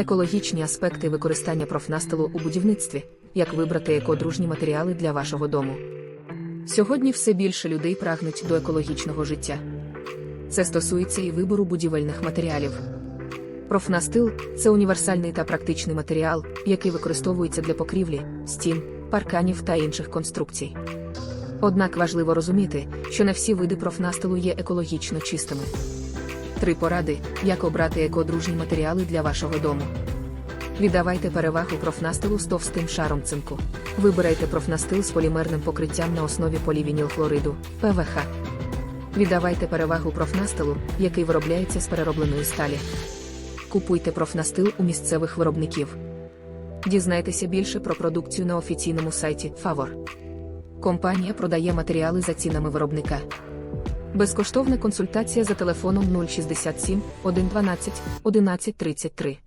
Екологічні аспекти використання профнастилу у будівництві, як вибрати екодружні матеріали для вашого дому. Сьогодні все більше людей прагнуть до екологічного життя. Це стосується і вибору будівельних матеріалів. Профнастил це універсальний та практичний матеріал, який використовується для покрівлі, стін, парканів та інших конструкцій. Однак важливо розуміти, що не всі види профнастилу є екологічно чистими. Три поради, як обрати екодружні матеріали для вашого дому. Віддавайте перевагу профнастилу з товстим шаром цинку. Вибирайте профнастил з полімерним покриттям на основі полівінілхлориду ПВХ. Віддавайте перевагу профнастилу, який виробляється з переробленої сталі. Купуйте профнастил у місцевих виробників. Дізнайтеся більше про продукцію на офіційному сайті Favor. Компанія продає матеріали за цінами виробника. Безкоштовна консультація за телефоном 067 112 1133.